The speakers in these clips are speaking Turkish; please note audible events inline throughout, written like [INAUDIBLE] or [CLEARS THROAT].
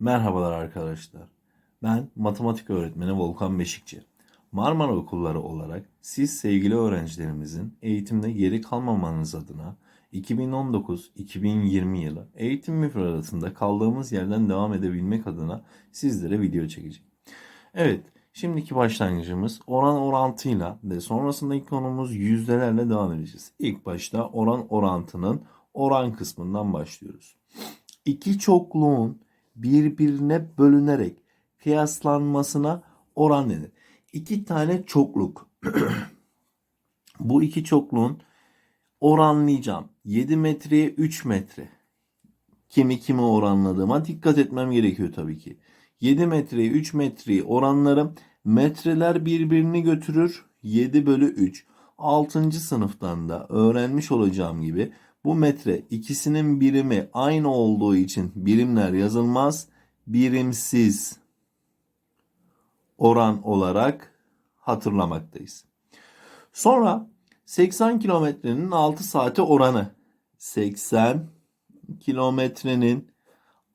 Merhabalar arkadaşlar. Ben matematik öğretmeni Volkan Beşikçi. Marmara Okulları olarak siz sevgili öğrencilerimizin eğitimde geri kalmamanız adına 2019-2020 yılı eğitim müfredatında kaldığımız yerden devam edebilmek adına sizlere video çekeceğim. Evet, şimdiki başlangıcımız oran orantıyla ve sonrasındaki konumuz yüzdelerle devam edeceğiz. İlk başta oran orantının oran kısmından başlıyoruz. İki çokluğun birbirine bölünerek kıyaslanmasına oran denir. İki tane çokluk. [CLEARS THROAT] Bu iki çokluğun oranlayacağım. 7 metreye 3 metre. Kimi kimi oranladığıma dikkat etmem gerekiyor tabii ki. 7 metreye 3 metreyi oranlarım. Metreler birbirini götürür. 7 bölü 3. 6. sınıftan da öğrenmiş olacağım gibi bu metre ikisinin birimi aynı olduğu için birimler yazılmaz. Birimsiz oran olarak hatırlamaktayız. Sonra 80 kilometrenin 6 saate oranı. 80 kilometrenin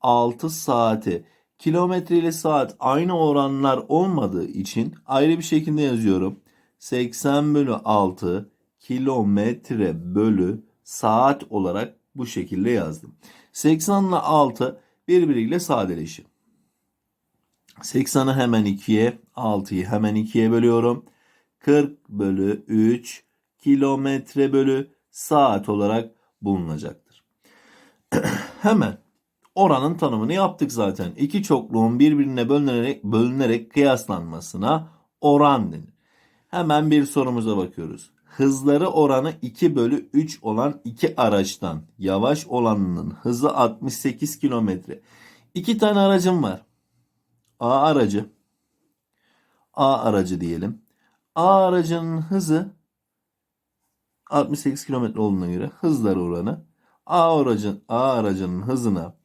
6 saati. Kilometre ile saat aynı oranlar olmadığı için ayrı bir şekilde yazıyorum. 80 bölü 6 kilometre bölü saat olarak bu şekilde yazdım. 80 ile 6 birbiriyle sadeleşir. 80'ı hemen 2'ye, 6'yı hemen 2'ye bölüyorum. 40 bölü 3 kilometre bölü saat olarak bulunacaktır. [CLEARS THROAT] hemen oranın tanımını yaptık zaten. İki çokluğun birbirine bölünerek, bölünerek kıyaslanmasına oran denir. Hemen bir sorumuza bakıyoruz. Hızları oranı 2 bölü 3 olan iki araçtan yavaş olanının hızı 68 kilometre. İki tane aracım var. A aracı. A aracı diyelim. A aracının hızı 68 kilometre olduğuna göre hızları oranı A aracın A aracının hızına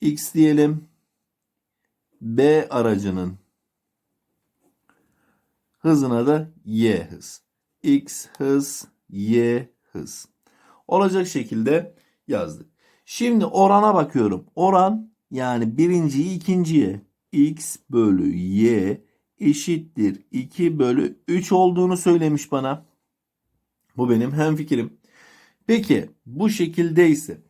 x diyelim. B aracının hızına da y hız. X hız, Y hız. Olacak şekilde yazdık. Şimdi orana bakıyorum. Oran yani birinciyi ikinciye X bölü Y eşittir 2 bölü 3 olduğunu söylemiş bana. Bu benim hemfikirim. Peki bu şekildeyse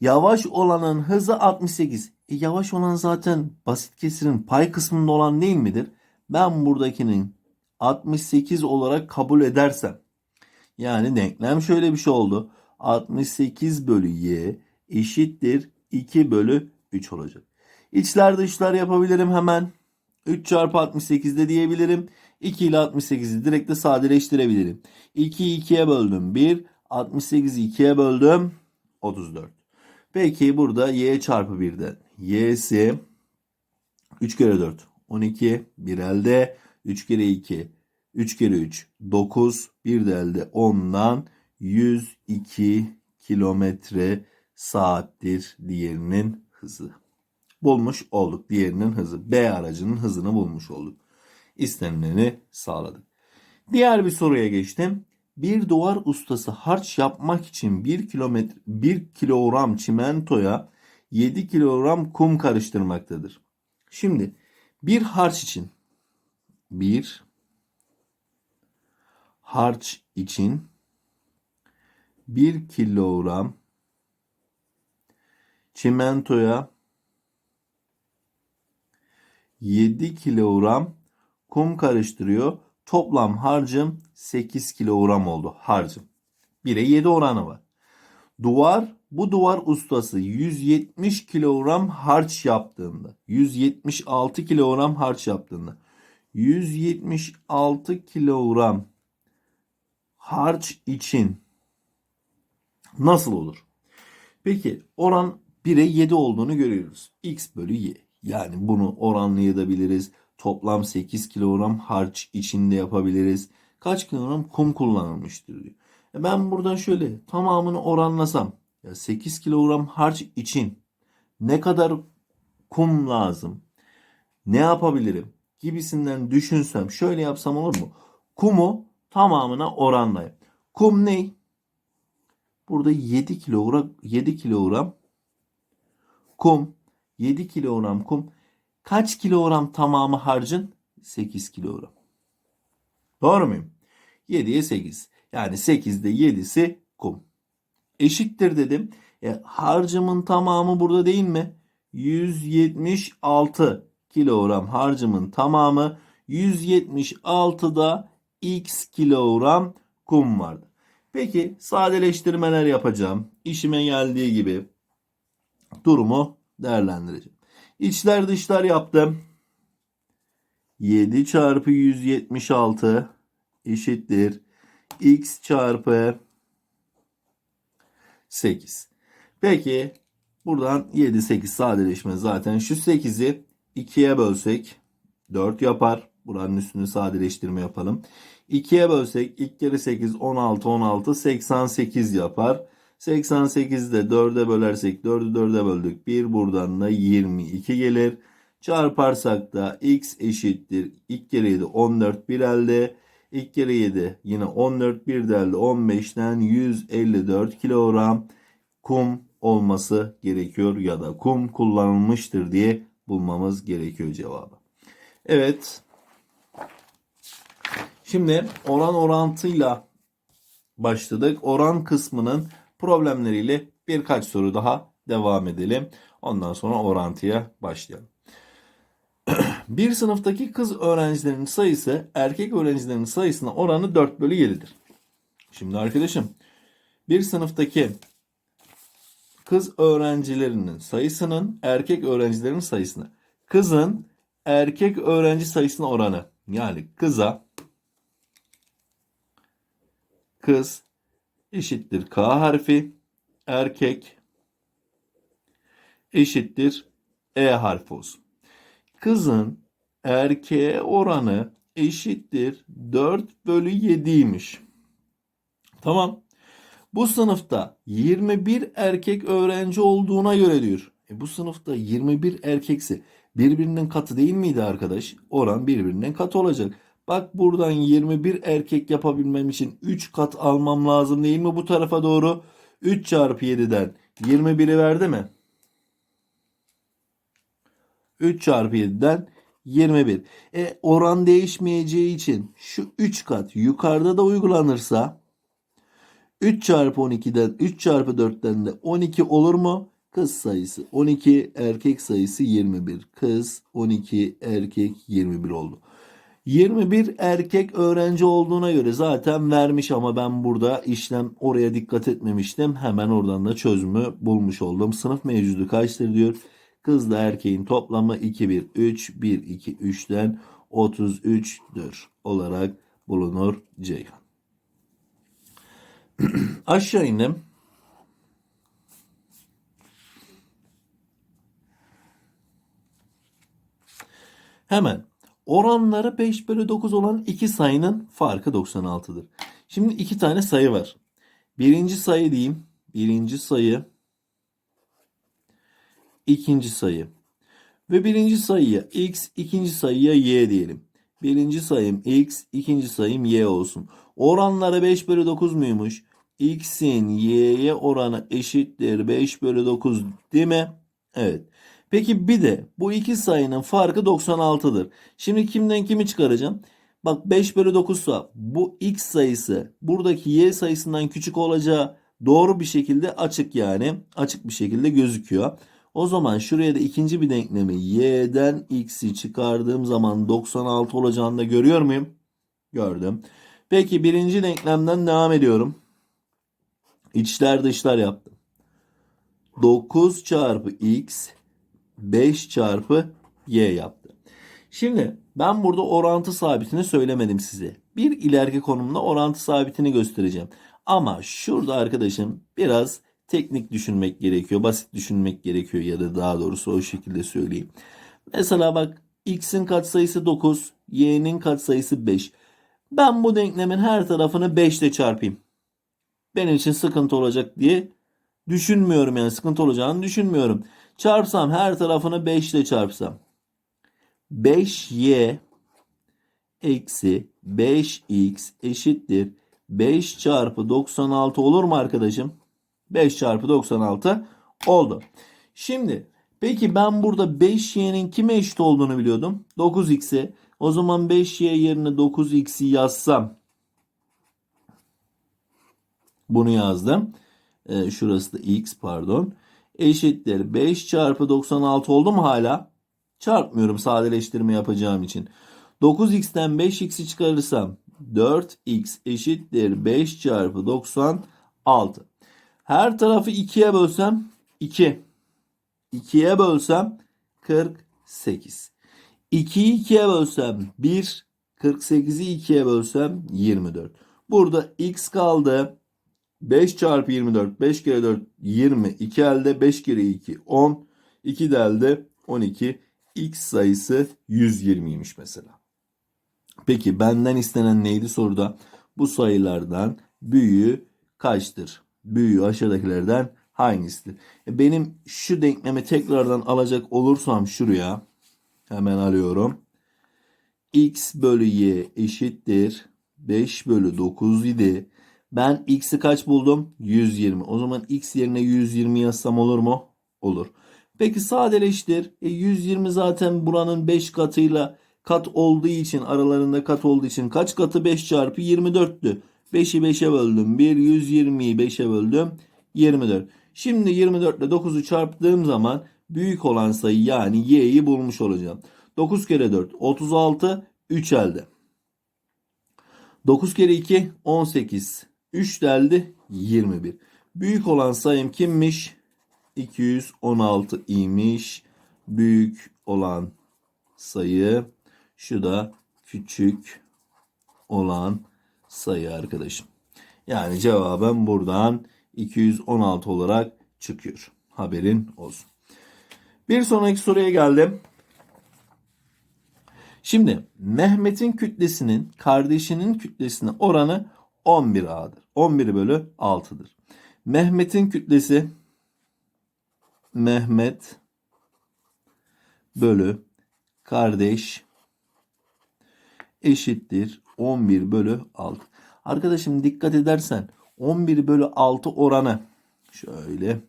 yavaş olanın hızı 68. E, yavaş olan zaten basit kesirin pay kısmında olan değil midir? Ben buradakinin 68 olarak kabul edersem yani denklem şöyle bir şey oldu. 68 bölü y eşittir 2 bölü 3 olacak. İçler dışlar yapabilirim hemen. 3 çarpı 68 de diyebilirim. 2 ile 68'i direkt de sadeleştirebilirim. 2'yi 2'ye böldüm 1. 68'i 2'ye böldüm 34. Peki burada y çarpı 1'den y'si 3 kere 4 12 bir elde 3 kere 2 3 kere 3 9 bir de elde 10'dan 102 kilometre saattir diğerinin hızı. Bulmuş olduk diğerinin hızı. B aracının hızını bulmuş olduk. İstenileni sağladık. Diğer bir soruya geçtim. Bir duvar ustası harç yapmak için 1 kilometre 1 kilogram çimentoya 7 kilogram kum karıştırmaktadır. Şimdi bir harç için bir harç için 1 kilogram çimentoya 7 kilogram kum karıştırıyor. Toplam harcım 8 kilogram oldu harcım. 1'e 7 oranı var. Duvar bu duvar ustası 170 kilogram harç yaptığında 176 kilogram harç yaptığında 176 kilogram harç için nasıl olur? Peki oran 1'e 7 olduğunu görüyoruz. X bölü Y. Yani bunu oranlayabiliriz. Toplam 8 kilogram harç içinde yapabiliriz. Kaç kilogram kum kullanılmıştır diyor. E ben buradan şöyle tamamını oranlasam ya 8 kilogram harç için ne kadar kum lazım? Ne yapabilirim? Gibisinden düşünsem şöyle yapsam olur mu? Kumu tamamına oranlayayım. Kum ne? Burada 7 kilogram 7 kilogram kum 7 kilogram kum. Kaç kilogram tamamı harcın? 8 kilogram. Doğru muyum? 7'ye 8. Yani 8'de 7'si kum. Eşittir dedim. E, harcımın tamamı burada değil mi? 176 kilogram harcımın tamamı. 176'da x kilogram kum vardı. Peki sadeleştirmeler yapacağım. İşime geldiği gibi durumu değerlendireceğim. İçler dışlar yaptım. 7 çarpı 176 eşittir. x çarpı 8. Peki buradan 7 8 sadeleşme zaten şu 8'i 2'ye bölsek 4 yapar. Buranın üstünü sadeleştirme yapalım. 2'ye bölsek 2 kere 8 16 16 88 yapar. 88'de 4'e bölersek 4'ü 4'e böldük. 1 buradan da 22 gelir. Çarparsak da x eşittir. 2 kere 7 14 bir elde. 2 kere 7 yine 14 bir de elde 15'ten 154 kilogram kum olması gerekiyor ya da kum kullanılmıştır diye bulmamız gerekiyor cevabı. Evet. Şimdi oran orantıyla başladık. Oran kısmının problemleriyle birkaç soru daha devam edelim. Ondan sonra orantıya başlayalım. [CLEARS THROAT] Bir sınıftaki kız öğrencilerin sayısı erkek öğrencilerin sayısına oranı 4 bölü 7'dir. Şimdi arkadaşım bir sınıftaki kız öğrencilerinin sayısının erkek öğrencilerin sayısına kızın erkek öğrenci sayısına oranı yani kıza kız eşittir K harfi erkek eşittir E harfi olsun. Kızın erkeğe oranı eşittir 4 bölü 7'ymiş. Tamam. Bu sınıfta 21 erkek öğrenci olduğuna göre diyor. E bu sınıfta 21 erkekse birbirinin katı değil miydi arkadaş? Oran birbirinin katı olacak. Bak buradan 21 erkek yapabilmem için 3 kat almam lazım değil mi bu tarafa doğru? 3 çarpı 7'den 21'i verdi mi? 3 çarpı 7'den 21. E oran değişmeyeceği için şu 3 kat yukarıda da uygulanırsa 3 çarpı 12'den 3 çarpı 4'ten de 12 olur mu? Kız sayısı 12, erkek sayısı 21. Kız 12, erkek 21 oldu. 21 erkek öğrenci olduğuna göre zaten vermiş ama ben burada işlem oraya dikkat etmemiştim. Hemen oradan da çözümü bulmuş oldum. Sınıf mevcudu kaçtır diyor. Kızla erkeğin toplamı 2 1 3 1 2 3'ten 33'dür olarak bulunur Ceyhan. [CLEARS THROAT] Aşağı indim. Hemen oranları 5 bölü 9 olan iki sayının farkı 96'dır. Şimdi iki tane sayı var. Birinci sayı diyeyim. Birinci sayı. ikinci sayı. Ve birinci sayıya x, ikinci sayıya y diyelim. Birinci sayım x, ikinci sayım y olsun. Oranları 5 bölü 9 muymuş? X'in y'ye oranı eşittir 5 bölü 9 değil mi? Evet. Peki bir de bu iki sayının farkı 96'dır. Şimdi kimden kimi çıkaracağım? Bak 5 bölü 9 ise bu x sayısı buradaki y sayısından küçük olacağı doğru bir şekilde açık yani. Açık bir şekilde gözüküyor. O zaman şuraya da ikinci bir denklemi y'den x'i çıkardığım zaman 96 olacağını da görüyor muyum? Gördüm. Peki birinci denklemden devam ediyorum. İçler dışlar yaptım. 9 çarpı x 5 çarpı y yaptı. Şimdi ben burada orantı sabitini söylemedim size. Bir ileriki konumda orantı sabitini göstereceğim. Ama şurada arkadaşım biraz teknik düşünmek gerekiyor. Basit düşünmek gerekiyor ya da daha doğrusu o şekilde söyleyeyim. Mesela bak x'in katsayısı 9, y'nin katsayısı 5. Ben bu denklemin her tarafını 5 ile çarpayım. Benim için sıkıntı olacak diye düşünmüyorum yani sıkıntı olacağını düşünmüyorum. Çarpsam her tarafını 5 ile çarpsam. 5y eksi 5x eşittir. 5 çarpı 96 olur mu arkadaşım? 5 çarpı 96 oldu. Şimdi Peki ben burada 5y'nin kime eşit olduğunu biliyordum. 9x'e. O zaman 5y yerine 9x'i yazsam. Bunu yazdım. Ee, şurası da x pardon. Eşittir 5 çarpı 96 oldu mu hala? Çarpmıyorum sadeleştirme yapacağım için. 9x'ten 5x'i çıkarırsam 4x eşittir 5 çarpı 96. Her tarafı 2'ye bölsem 2. 2'ye bölsem 48. 2'yi 2'ye bölsem 1. 48'i 2'ye bölsem 24. Burada x kaldı. 5 çarpı 24. 5 kere 4 20. 2 elde 5 kere 2 10. 2 de elde 12. X sayısı 120'ymiş mesela. Peki benden istenen neydi soruda? Bu sayılardan büyüğü kaçtır? Büyüğü aşağıdakilerden hangisidir? E, Benim şu denklemi tekrardan alacak olursam şuraya hemen alıyorum. X bölü Y eşittir. 5 bölü 9 idi. Ben x'i kaç buldum? 120. O zaman x yerine 120 yazsam olur mu? Olur. Peki sadeleştir. E 120 zaten buranın 5 katıyla kat olduğu için aralarında kat olduğu için kaç katı 5 çarpı 24'tü. 5'i 5'e böldüm. 1 120'yi 5'e böldüm. 24. Şimdi 24 ile 9'u çarptığım zaman büyük olan sayı yani y'yi bulmuş olacağım. 9 kere 4 36 3 elde. 9 kere 2 18. 3 deldi 21. Büyük olan sayım kimmiş? 216 imiş. Büyük olan sayı şu da küçük olan sayı arkadaşım. Yani cevabım buradan 216 olarak çıkıyor. Haberin olsun. Bir sonraki soruya geldim. Şimdi Mehmet'in kütlesinin kardeşinin kütlesine oranı 11A'dır. 11 bölü 6'dır. Mehmet'in kütlesi Mehmet bölü kardeş eşittir 11 bölü 6. Arkadaşım dikkat edersen 11 bölü 6 oranı şöyle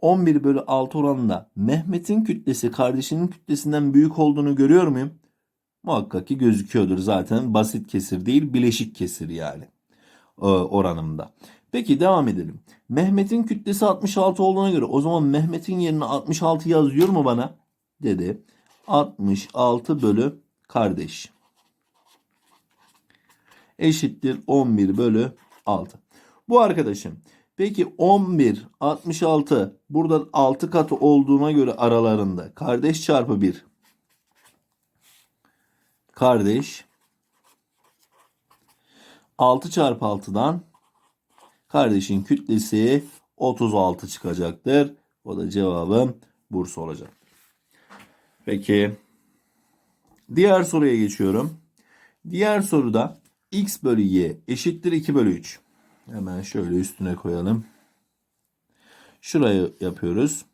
11 bölü 6 oranında Mehmet'in kütlesi kardeşinin kütlesinden büyük olduğunu görüyor muyum? Muhakkak ki gözüküyordur zaten basit kesir değil bileşik kesir yani oranımda. Peki devam edelim. Mehmet'in kütlesi 66 olduğuna göre o zaman Mehmet'in yerine 66 yazıyor mu bana? Dedi. 66 bölü kardeş. Eşittir 11 bölü 6. Bu arkadaşım. Peki 11, 66 burada 6 katı olduğuna göre aralarında kardeş çarpı 1. Kardeş 6 çarpı 6'dan kardeşin kütlesi 36 çıkacaktır. O da cevabım Bursa olacak. Peki diğer soruya geçiyorum. Diğer soruda x bölü y eşittir 2 bölü 3. Hemen şöyle üstüne koyalım. Şurayı yapıyoruz.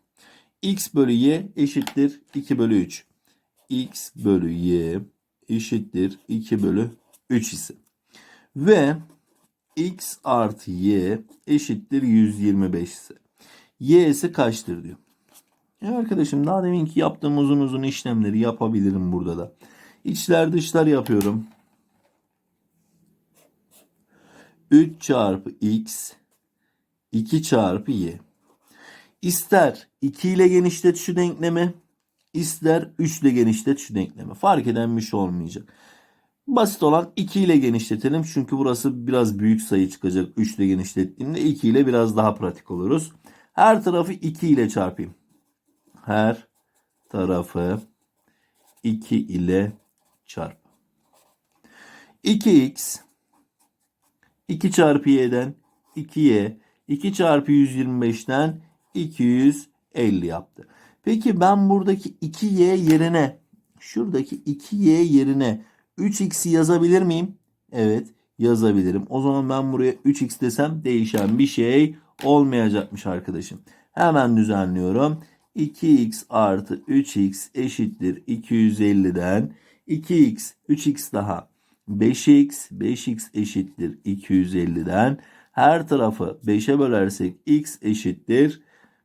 x bölü y eşittir 2 bölü 3. x bölü y eşittir 2 bölü 3 ise. Ve x artı y eşittir 125 ise. y'si kaçtır diyor. Ya arkadaşım daha deminki yaptığım uzun uzun işlemleri yapabilirim burada da. İçler dışlar yapıyorum. 3 çarpı x 2 çarpı y. İster 2 ile genişlet şu denklemi ister 3 ile genişlet şu denklemi. Fark eden bir şey olmayacak. Basit olan 2 ile genişletelim. Çünkü burası biraz büyük sayı çıkacak. 3 ile genişlettiğimde 2 ile biraz daha pratik oluruz. Her tarafı 2 ile çarpayım. Her tarafı 2 ile çarp. 2x 2 çarpı y'den 2y 2 çarpı 125'ten 250 yaptı. Peki ben buradaki 2y yerine şuradaki 2y yerine 3x'i yazabilir miyim? Evet yazabilirim. O zaman ben buraya 3x desem değişen bir şey olmayacakmış arkadaşım. Hemen düzenliyorum. 2x artı 3x eşittir 250'den 2x 3x daha 5x 5x eşittir 250'den her tarafı 5'e bölersek x eşittir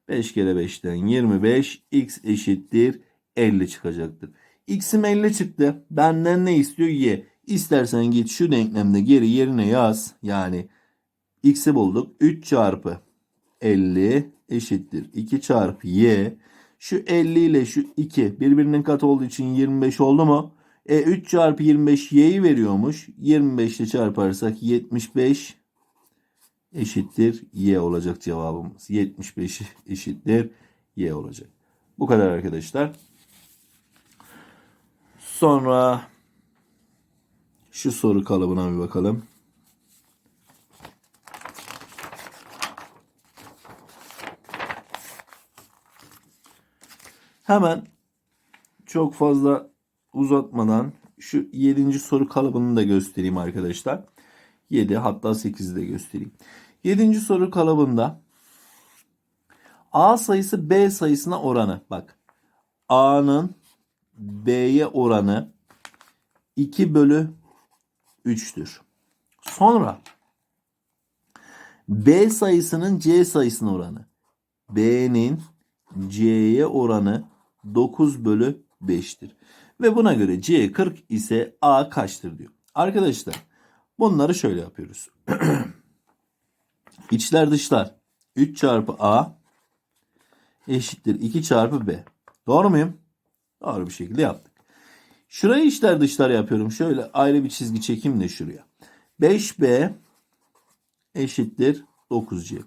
5 kere 5'ten 25 x eşittir 50 çıkacaktır. X'im 50 çıktı. Benden ne istiyor? Y. İstersen git şu denklemde geri yerine yaz. Yani x'i bulduk. 3 çarpı 50 eşittir. 2 çarpı y. Şu 50 ile şu 2 birbirinin katı olduğu için 25 oldu mu? E 3 çarpı 25 y'yi veriyormuş. 25 ile çarparsak 75 eşittir y olacak cevabımız. 75 eşittir y olacak. Bu kadar arkadaşlar. Sonra şu soru kalıbına bir bakalım. Hemen çok fazla uzatmadan şu 7. soru kalıbını da göstereyim arkadaşlar. 7 hatta 8'i de göstereyim. 7. soru kalıbında A sayısı B sayısına oranı. Bak A'nın B'ye oranı 2 bölü 3'tür. Sonra B sayısının C sayısına oranı. B'nin C'ye oranı 9 bölü 5'tir. Ve buna göre C 40 ise A kaçtır diyor. Arkadaşlar bunları şöyle yapıyoruz. [CLEARS THROAT] İçler dışlar 3 çarpı A eşittir 2 çarpı B. Doğru muyum? Doğru bir şekilde yaptık. Şurayı içler dışlar yapıyorum. Şöyle ayrı bir çizgi çekeyim de şuraya. 5B eşittir 9C.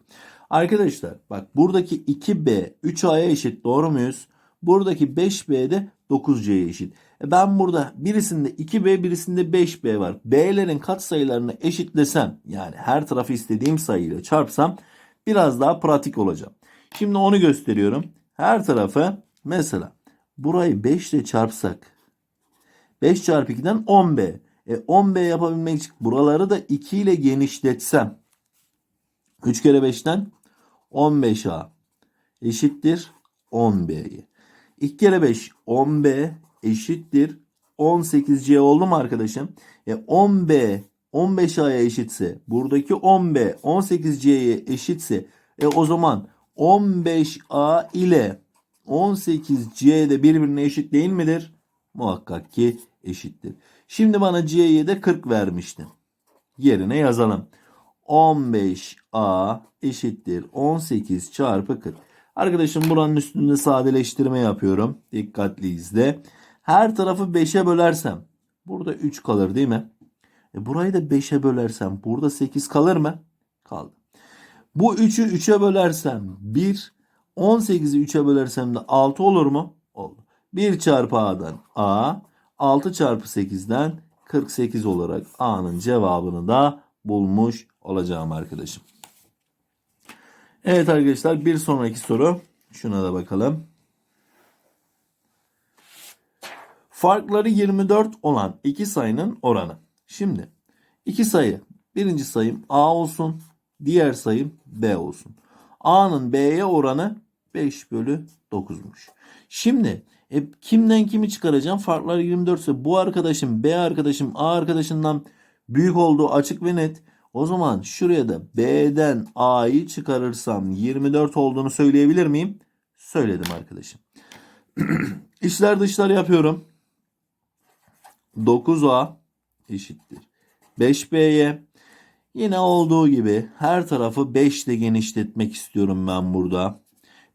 Arkadaşlar bak buradaki 2B 3A'ya eşit doğru muyuz? Buradaki 5B de 9C'ye eşit. E ben burada birisinde 2B birisinde 5B var. B'lerin katsayılarını eşitlesem yani her tarafı istediğim sayıyla çarpsam biraz daha pratik olacağım. Şimdi onu gösteriyorum. Her tarafı mesela burayı 5 ile çarpsak 5 çarpı 2'den 10B. E 10B yapabilmek için buraları da 2 ile genişletsem 3 kere 5'ten 15A eşittir 10B'ye. 2 kere 5 10B eşittir 18C oldu mu arkadaşım? E 10B 15A'ya eşitse buradaki 10B 18C'ye eşitse e o zaman 15A ile 18C de birbirine eşit değil midir? Muhakkak ki eşittir. Şimdi bana C'ye de 40 vermişti. Yerine yazalım. 15A eşittir 18 çarpı 40. Arkadaşım buranın üstünde sadeleştirme yapıyorum. Dikkatli izle. Her tarafı 5'e bölersem burada 3 kalır değil mi? E burayı da 5'e bölersem burada 8 kalır mı? Kaldı. Bu 3'ü 3'e bölersem 1, 18'i 3'e bölersem de 6 olur mu? Oldu. 1 çarpı A'dan A, 6 çarpı 8'den 48 olarak A'nın cevabını da bulmuş olacağım arkadaşım. Evet arkadaşlar bir sonraki soru. Şuna da bakalım. Farkları 24 olan iki sayının oranı. Şimdi iki sayı. Birinci sayım A olsun. Diğer sayım B olsun. A'nın B'ye oranı 5 bölü 9'muş. Şimdi e, kimden kimi çıkaracağım? Farklar 24 ise bu arkadaşım B arkadaşım A arkadaşından büyük olduğu açık ve net. O zaman şuraya da B'den A'yı çıkarırsam 24 olduğunu söyleyebilir miyim? Söyledim arkadaşım. [CLEARS THROAT] İçler dışlar yapıyorum. 9A eşittir. 5B'ye yine olduğu gibi her tarafı 5 ile genişletmek istiyorum ben burada.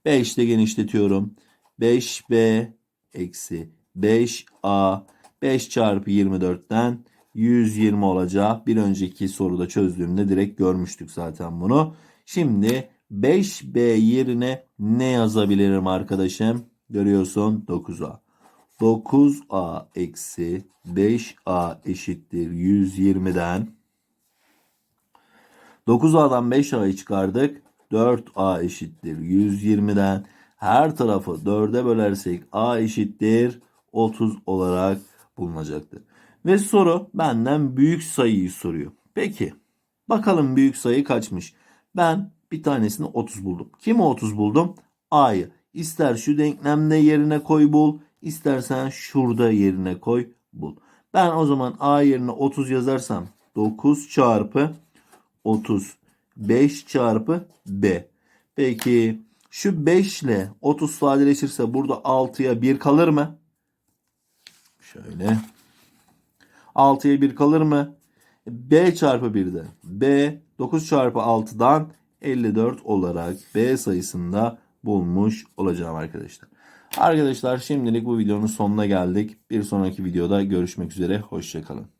5 ile genişletiyorum. 5B eksi 5A 5 çarpı 24'ten 120 olacak. Bir önceki soruda çözdüğümde direkt görmüştük zaten bunu. Şimdi 5B yerine ne yazabilirim arkadaşım? Görüyorsun 9A. 9A eksi 5A eşittir 120'den 9A'dan 5A'yı çıkardık. 4A eşittir 120'den her tarafı 4'e bölersek A eşittir 30 olarak bulunacaktır. Ve soru benden büyük sayıyı soruyor. Peki bakalım büyük sayı kaçmış? Ben bir tanesini 30 buldum. Kimi 30 buldum? A'yı. İster şu denklemde yerine koy bul. istersen şurada yerine koy bul. Ben o zaman A yerine 30 yazarsam 9 çarpı 30 5 çarpı B. Peki Şu 5 ile 30 sadeleşirse burada 6'ya 1 kalır mı? Şöyle. 6'ya 1 kalır mı? B çarpı 1'de. B 9 çarpı 6'dan 54 olarak B sayısında bulmuş olacağım arkadaşlar. Arkadaşlar şimdilik bu videonun sonuna geldik. Bir sonraki videoda görüşmek üzere. Hoşçakalın.